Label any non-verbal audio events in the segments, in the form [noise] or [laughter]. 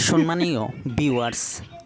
সম্মানীয় ভিউয়ার্স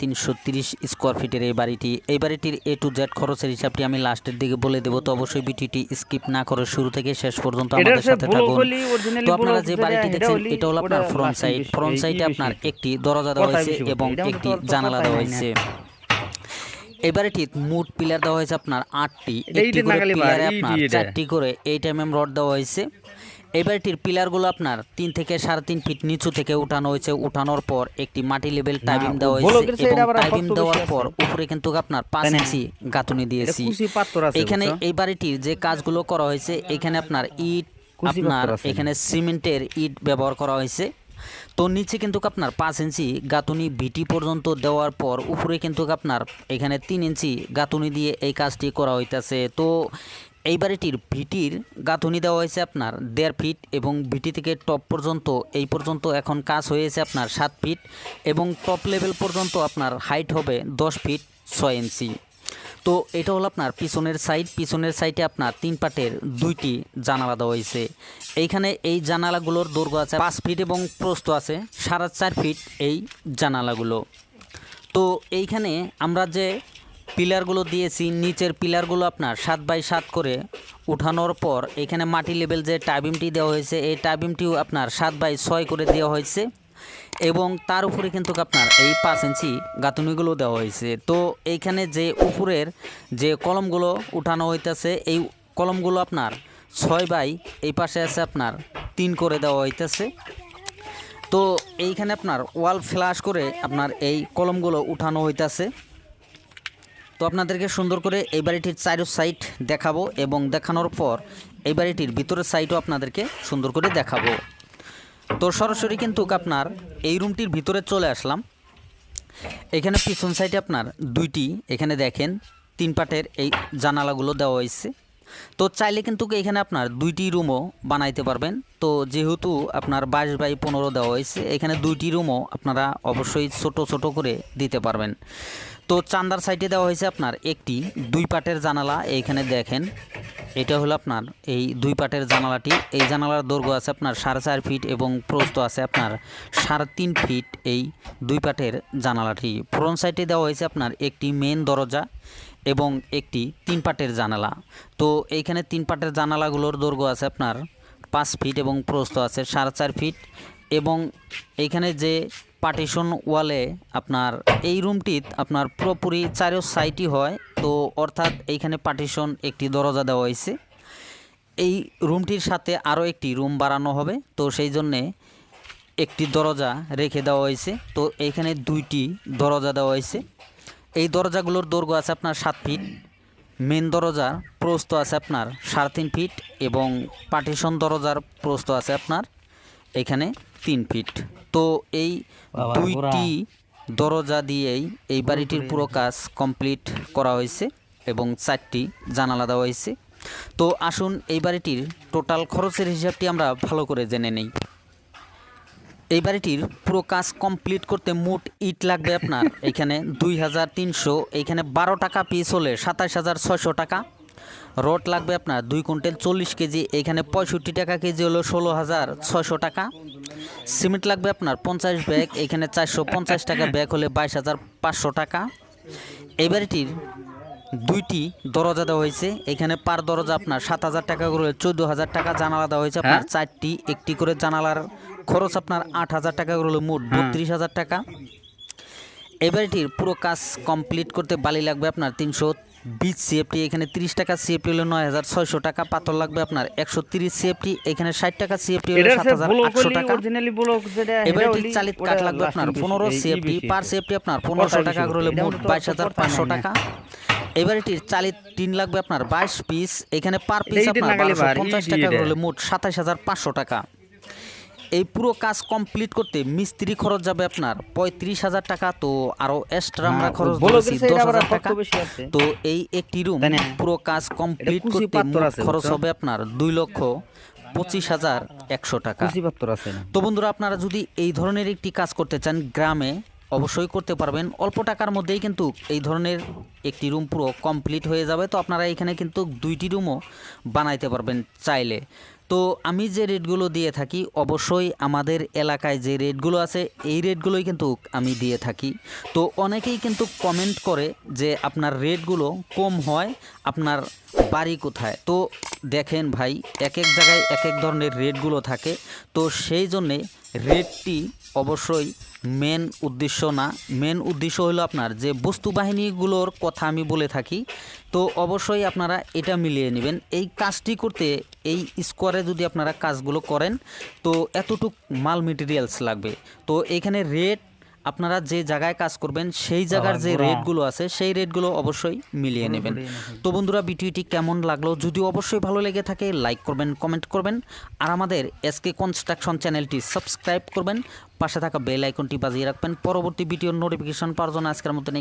তিনশো তিরিশ স্কোয়ার ফিটের এই বাড়িটি। এই বাড়িটির এ টু জেড খরচের হিসাবটি আমি লাস্টের দিকে বলে দেবো তো অবশ্যই ভিডিওটি স্কিপ না করে শুরু থেকে শেষ পর্যন্ত আমাদের সাথে থাকুন। তো আপনারা যে বাড়িটি দেখছেন এটা হলো আপনার ফ্রন্ট সাইড ফ্রন্ট সাইডে আপনার একটি দরজা দেওয়া হয়েছে এবং একটি জানালা দেওয়া হয়েছে। এই বাড়িটির মোট পিলার দেওয়া হয়েছে আপনার আটটি একটি করে পিলারে আপনার চারটি করে এইট এম এম রড দেওয়া হয়েছে। এই বাড়িটির পিলারগুলো আপনার তিন থেকে সাড়ে তিন ফিট নিচু থেকে উঠানো হয়েছে। উঠানোর পর একটি মাটি লেভেল টাইবিং দেওয়া হয়েছে এবং দেওয়ার। পর উপরে কিন্তু আপনার পাঁচ ইঞ্চি গাঁথুনি দিয়েছি। এখানে এই বাড়িটির যে কাজগুলো করা হয়েছে এখানে আপনার ইট আপনার এখানে সিমেন্টের ইট ব্যবহার করা হয়েছে। তো নিচে কিন্তু আপনার পাঁচ ইঞ্চি গাঁথুনি ভিটি পর্যন্ত দেওয়ার পর উপরে কিন্তু আপনার এখানে তিন ইঞ্চি গাঁথুনি দিয়ে এই কাজটি করা হইতাছে। তো এই বাড়িটির ভিটির গাঁথুনি দেওয়া হয়েছে আপনার দেড় ফিট এবং ভিটি থেকে টপ পর্যন্ত, এই পর্যন্ত এখন কাজ হয়েছে আপনার সাত ফিট এবং টপ লেভেল পর্যন্ত আপনার হাইট হবে দশ ফিট ছয় ইঞ্চি। তো এটা হলো আপনার পিছনের সাইড, পিছনের সাইডে আপনার তিন পাটের দুইটি জানালা দেওয়া হয়েছে। এইখানে এই জানালাগুলোর দৈর্ঘ্য আছে পাঁচ ফিট এবং প্রস্ত আছে সাড়ে চার ফিট এই জানালাগুলো। তো এইখানে আমরা যে পিলারগুলো দিয়েছি, নিচের পিলারগুলো আপনার সাত বাই সাত করে উঠানোর পর এখানে মাটি লেভেল যে টাইবিমটি দেওয়া হয়েছে, এই টাইবিমটিও আপনার সাত বাই ছয় করে দেওয়া হয়েছে এবং তার উপরে কিন্তু আপনার এই পাঁচ ইঞ্চি গাঁথুনিগুলো দেওয়া হয়েছে। তো এইখানে যে উপরের যে কলমগুলো উঠানো হইতেছে, এই কলমগুলো আপনার ছয় বাই এই পাশে আছে আপনার তিন করে দেওয়া হইতেছে। তো এইখানে আপনার ওয়াল ফ্ল্যাশ করে আপনার এই কলমগুলো উঠানো হইতাছে। তো আপনাদেরকে সুন্দর করে এই বাড়িটির চারো সাইড দেখাবো এবং দেখানোর পর এই বাড়িটির ভিতরের সাইডও আপনাদেরকে সুন্দর করে দেখাবো। তো সরাসরি কিন্তু আপনার এই রুমটির ভিতরে চলে আসলাম। এখানে পিছন সাইডে আপনার দুইটি, এখানে দেখেন তিন পাটের এই জানালাগুলো দেওয়া হয়েছে। তো চাইলে কিন্তু এখানে আপনার দুইটি রুমও বানাইতে পারবেন। তো যেহেতু আপনার বাইশ বাই পনেরো দেওয়া হয়েছে, এখানে দুইটি রুমও আপনারা অবশ্যই ছোট ছোট করে দিতে পারবেন। তো চান্দার সাইডে দেওয়া হয়েছে আপনার একটি দুই পাটের জানালা, এইখানে দেখেন, এটা হলো আপনার এই দুই পাটের জানালাটি। এই জানালার দৈর্ঘ্য আছে আপনার সাড়ে চার ফিট এবং প্রস্থ আছে আপনার সাড়ে তিন ফিট এই দুই পাটের জানালাটি। ফ্রন্ট সাইডে দেওয়া হয়েছে আপনার একটি মেন দরজা এবং একটি তিন পাটের জানালা। তো এইখানে তিন পাটের জানালাগুলোর দৈর্ঘ্য আছে আপনার পাঁচ ফিট এবং প্রস্থ আছে, সাড়ে চার ফিট। এবং এইখানে যে পার্টিশন ওয়ালে আপনার এই রুমটিত আপনার পুরোপুরি চারো সাইটই হয়। তো অর্থাৎ এইখানে পার্টিশন একটি দরজা দেওয়া হয়েছে। এই রুমটির সাথে আরও একটি রুম বাড়ানো হবে। তো সেই জন্যে একটি দরজা রেখে দেওয়া হয়েছে। তো এইখানে দুইটি দরজা দেওয়া হয়েছে। এই দরজাগুলোর দৈর্ঘ্য আছে আপনার সাত ফিট। মেন দরজার প্রস্থ আছে আপনার সাড়ে তিন ফিট এবং পার্টিশন দরজার প্রস্থ আছে আপনার এখানে তিন ফিট। তো এই দুইটি দরজা দিয়েই এই বাড়িটির পুরো কাজ কমপ্লিট করা হয়েছে এবং চারটি জানালা দেওয়া হয়েছে। তো আসুন এই বাড়িটির টোটাল খরচের হিসাবটি আমরা ভালো করে জেনে নেই। এই বাড়িটির পুরো কাজ কমপ্লিট করতে মোট ইট লাগবে আপনার। [laughs] এখানে দুই হাজার তিনশো এইখানে বারো টাকা পিস হলে সাতাশ হাজার ছয়শো টাকা। রড লাগবে আপনার দুই কুইন্টাল চল্লিশ কেজি এখানে পঁয়ষট্টি টাকা কেজি হলো ষোলো হাজার ছয়শো টাকা। সিমেন্ট লাগবে আপনার পঞ্চাশ ব্যাগ এখানে চারশো পঞ্চাশ টাকা ব্যাগ হলে বাইশ হাজার পাঁচশো টাকা। এই বাড়িটির দুইটি দরজা দেওয়া হয়েছে এখানে পার দরজা আপনার সাত হাজার টাকা করে চোদ্দ হাজার টাকা জানালা দেওয়া হয়েছে আপনার হ্যাঁ? চারটি একটি করে জানালার খরচ আপনার আট হাজার টাকা করে হলো মোট বত্রিশ হাজার টাকা। এই বাড়িটির পুরো কাজ কমপ্লিট করতে বালি লাগবে আপনার তিনশো বিশ সিএফটি এখানে তিরিশ টাকা সিএফটি হলো নয় হাজার ছয়শো টাকা পাথর লাগবে আপনার একশো তিরিশ সিএফটি এখানে ষাট টাকা সিএফটি হলো সাত হাজার আটশো টাকা। এবারে হলি, চালিত কাঠ লাগবে আপনার পনেরো সিএফটি পার সিএফটি আপনার পনেরোশো টাকা এটা মোট বাইশ হাজার পাঁচশো। টাকা। এবারেটির চালিত টিন লাগবে আপনার বাইশ পিস এখানে পার পিস আপনার বারোশো পঞ্চাশ টাকা। করে মোট সাতাশ হাজার পাঁচশো টাকা। এই পুরো কাজ কমপ্লিট করতে মিস্ত্রি খরচ যাবে আপনার পঁয়ত্রিশ হাজার টাকা তো আরও এক্সট্রা আমরা খরচ বলো দশ হাজার টাকা। তো এই একটি রুম পুরো কাজ কমপ্লিট করতে খরচ হবে আপনার দুই লক্ষ পঁচিশ হাজার একশো টাকা। তো বন্ধুরা আপনারা যদি এই ধরনের একটি কাজ করতে চান গ্রামে অবশ্যই করতে পারবেন। অল্প টাকার মধ্যেই কিন্তু এই ধরনের একটি রুম পুরো কমপ্লিট হয়ে যাবে। তো আপনারা এখানে কিন্তু দুইটি রুমও বানাইতে পারবেন চাইলে। তো আমি যে রেটগুলো দিয়ে থাকি, অবশ্যই আমাদের এলাকায় যে রেটগুলো আছে, এই রেটগুলোই কিন্তু আমি দিয়ে থাকি। তো অনেকেই কিন্তু কমেন্ট করে যে আপনার রেটগুলো কম হয়, আপনার বাড়ি কোথায়? তো দেখেন ভাই এক এক জায়গায় এক এক ধরনের রেটগুলো থাকে। তো সেই জন্যে রেটটি অবশ্যই মেন উদ্দেশ্য না। মেন উদ্দেশ্য হলো আপনার যে বস্তু বাহিনীগুলোর কথা আমি বলে থাকি, তো অবশ্যই আপনারা এটা মিলিয়ে নেবেন। এই কাজটি করতে এই স্কোয়ারে যদি আপনারা কাজগুলো করেন, তো এতটুক মাল মেটেরিয়ালস লাগবে। তো এখানে রেট আপনারা যে জায়গায় কাজ করবেন সেই জায়গার যে রেটগুলো আছে সেই রেটগুলো অবশ্যই মিলিয়ে নেবেন। তো বন্ধুরা ভিডিওটি কেমন লাগল? যদি অবশ্যই ভালো লেগে থাকে লাইক করবেন কমেন্ট করবেন। আর আমাদের এসকে কনস্ট্রাকশন চ্যানেলটি সাবস্ক্রাইব করবেন। পাশে থাকা বেল আইকনটি বাজিয়ে রাখবেন। পরবর্তী ভিডিওর নোটিফিকেশন পাওয়ার জন্য আজকের মতন